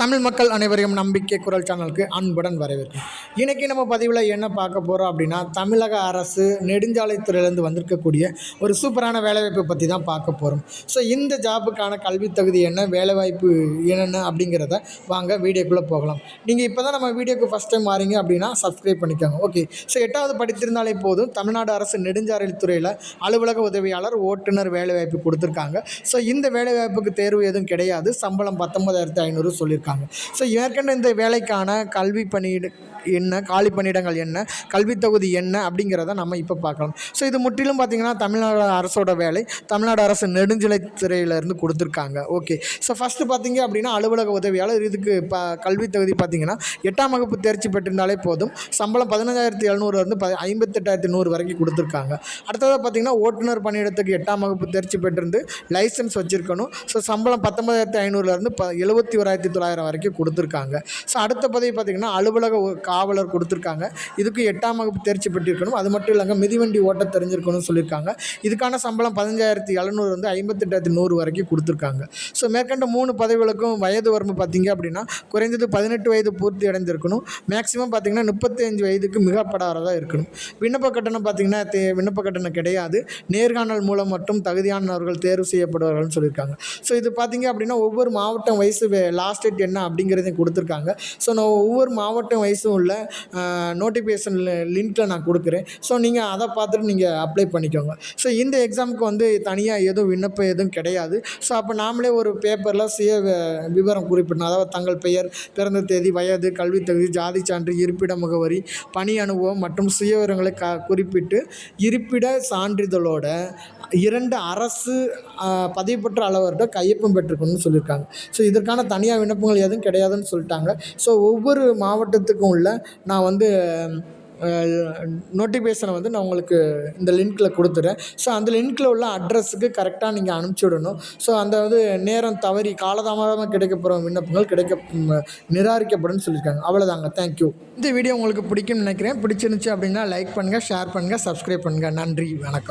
தமிழ் மக்கள் அனைவரையும் நம்பிக்கை குரல் சேனலுக்கு அன்புடன் வரவேற்கும். இன்றைக்கி நம்ம பதிவில் என்ன பார்க்க போகிறோம் அப்படின்னா தமிழக அரசு நெடுஞ்சாலைத்துறையிலேருந்து வந்திருக்கக்கூடிய ஒரு சூப்பரான வேலைவாய்ப்பை பற்றி தான் பார்க்க போகிறோம் ஸோ இந்த ஜாபுக்கான கல்வித் தகுதி என்ன வேலைவாய்ப்பு என்னென்ன அப்படிங்கிறத வாங்க வீடியோக்குள்ளே போகலாம். நீங்கள் இப்போ தான் நம்ம வீடியோக்கு ஃபஸ்ட் டைம் வாரீங்க அப்படின்னா சப்ஸ்கிரைப் பண்ணிக்கோங்க. ஓகே ஸோ எட்டாவது படித்திருந்தாலே போதும். தமிழ்நாடு அரசு நெடுஞ்சாலைத்துறையில் அலுவலக உதவியாளர் ஓட்டுநர் வேலைவாய்ப்பு கொடுத்துருக்காங்க. ஸோ இந்த வேலைவாய்ப்புக்கு தேர்வு எதுவும் கிடையாது. சம்பளம் பத்தொன்பதாயிரத்து ஐநூறு சொல்லியிருக்காங்க. ஸோ ஏற்கனவே இந்த வேலைக்கான கல்வி பணியிட என்ன காலி பணியிடங்கள் என்ன கல்வித் தகுதி என்ன அப்படிங்கிறத நம்ம இப்போ பார்க்கலாம். ஸோ இது முற்றிலும் பார்த்திங்கன்னா தமிழ்நாடு அரசோட வேலை. தமிழ்நாடு அரசு நெடுஞ்சிலைத்துறையிலேருந்து கொடுத்துருக்காங்க. ஓகே ஸோ ஃபஸ்ட்டு பார்த்தீங்க அப்படின்னா அலுவலக உதவியாளர். இதுக்கு ப கல்வித் தகுதி பார்த்திங்கன்னா எட்டாம் வகுப்பு தேர்ச்சி பெற்றிருந்தாலே போதும். சம்பளம் பதினஞ்சாயிரத்தி எழுநூறுலேருந்து ப ஐம்பத்தெட்டாயிரத்தி நூறு வரைக்கும் கொடுத்துருக்காங்க. அடுத்ததாக பார்த்திங்கன்னா ஓட்டுநர் பணியிடத்துக்கு எட்டாம் வகுப்பு தேர்ச்சி பெற்றிருந்து லைசன்ஸ் வச்சுருக்கணும். ஸோ சம்பளம் பத்தொன்பதாயிரத்தி ஐநூறுலேருந்து ப எழுபத்தி ஓராயிரத்தி தொள்ளாயிரம் வரைக்கும் கொடுத்துருக்காங்க. ஸோ அடுத்த பதவி பார்த்திங்கன்னா அலுவலக காவலர் கொடுத்துருக்காங்க. இதுக்கு எட்டாம் வகுப்பு தேர்ச்சி பெற்றிருக்கணும். அது மட்டும் இல்லாமல் மிதிவண்டி ஓட்ட தெரிஞ்சிருக்கணும்னு சொல்லியிருக்காங்க. இதுக்கான சம்பளம் பதினஞ்சாயிரத்தி எழுநூறு வந்து ஐம்பத்தெட்டாயிரத்தி நூறு வரைக்கும் கொடுத்துருக்காங்க. ஸோ மேற்கண்ட மூணு பதவிகளுக்கும் வயது வரம்பு பார்த்தீங்க அப்படின்னா குறைந்தது பதினெட்டு வயது பூர்த்தி அடைந்திருக்கணும். மேக்ஸிமம் பார்த்தீங்கன்னா முப்பத்தஞ்சு வயதுக்கு மிகப்படாததாக இருக்கணும். விண்ணப்ப கட்டணம் பார்த்தீங்கன்னா தே விண்ணப்ப கட்டணம் கிடையாது. நேர்காணல் மூலம் மட்டும் தகுதியானவர்கள் தேர்வு செய்யப்படுவார்கள்னு சொல்லியிருக்காங்க. ஸோ இது பார்த்தீங்க அப்படின்னா ஒவ்வொரு மாவட்டம் வயசு லாஸ்ட் டேட் என்ன அப்படிங்கிறதையும் கொடுத்துருக்காங்க. ஸோ நான் ஒவ்வொரு மாவட்டம் வயசும் உள்ள நோட்டிஃபிகேஷன் லிங்க்கில் நான் கொடுக்குறேன். ஸோ நீங்கள் அதை பார்த்துட்டு நீங்கள் அப்ளை பண்ணிக்கோங்க. ஸோ இந்த எக்ஸாமுக்கு வந்து தனியாக எதுவும் விண்ணப்பம் எதுவும் கிடையாது. ஸோ அப்போ நாமளே ஒரு பேப்பரில் சுய விவரம் குறிப்பிடணும். அதாவது தங்கள் பெயர் பிறந்த தேதி வயது கல்வி தகுதி ஜாதி சான்று இருப்பிட முகவரி பணி அனுபவம் மற்றும் சுய விவரங்களை க குறிப்பிட்டு இருப்பிட சான்றிதழோட இரண்டு அரசு பதிவு பெற்ற அளவர்கிட்ட கையொப்பம் பெற்றுக்கணும்னு சொல்லியிருக்காங்க. ஸோ இதற்கான தனியாக விண்ணப்பங்கள் எதுவும் கிடையாதுன்னு சொல்லிட்டாங்க. ஸோ ஒவ்வொரு மாவட்டத்துக்கும் உள்ள நான் வந்து நோட்டிஃபிகேஷனை வந்து நான் உங்களுக்கு இந்த லிங்க்கில் கொடுத்துட்றேன் ஸோ அந்த லிங்க்கில் உள்ள அட்ரஸுக்கு கரெக்டாக நீங்கள் அனுப்பிச்சி விடணும் ஸோ அந்த வந்து நேரம் தவறி காலதாமதமாக கிடைக்கப்போகிற விண்ணப்பங்கள் கிடைக்க நிராகரிக்கப்படும் சொல்லியிருக்காங்க. அவ்வளோதாங்க தேங்க்யூ இந்த வீடியோ உங்களுக்கு பிடிக்கும்னு நினைக்கிறேன். பிடிச்சிருந்துச்சு அப்படின்னா லைக் பண்ணுங்கள் ஷேர் பண்ணுங்கள் சப்ஸ்கிரைப் பண்ணுங்கள் நன்றி. வணக்கம்.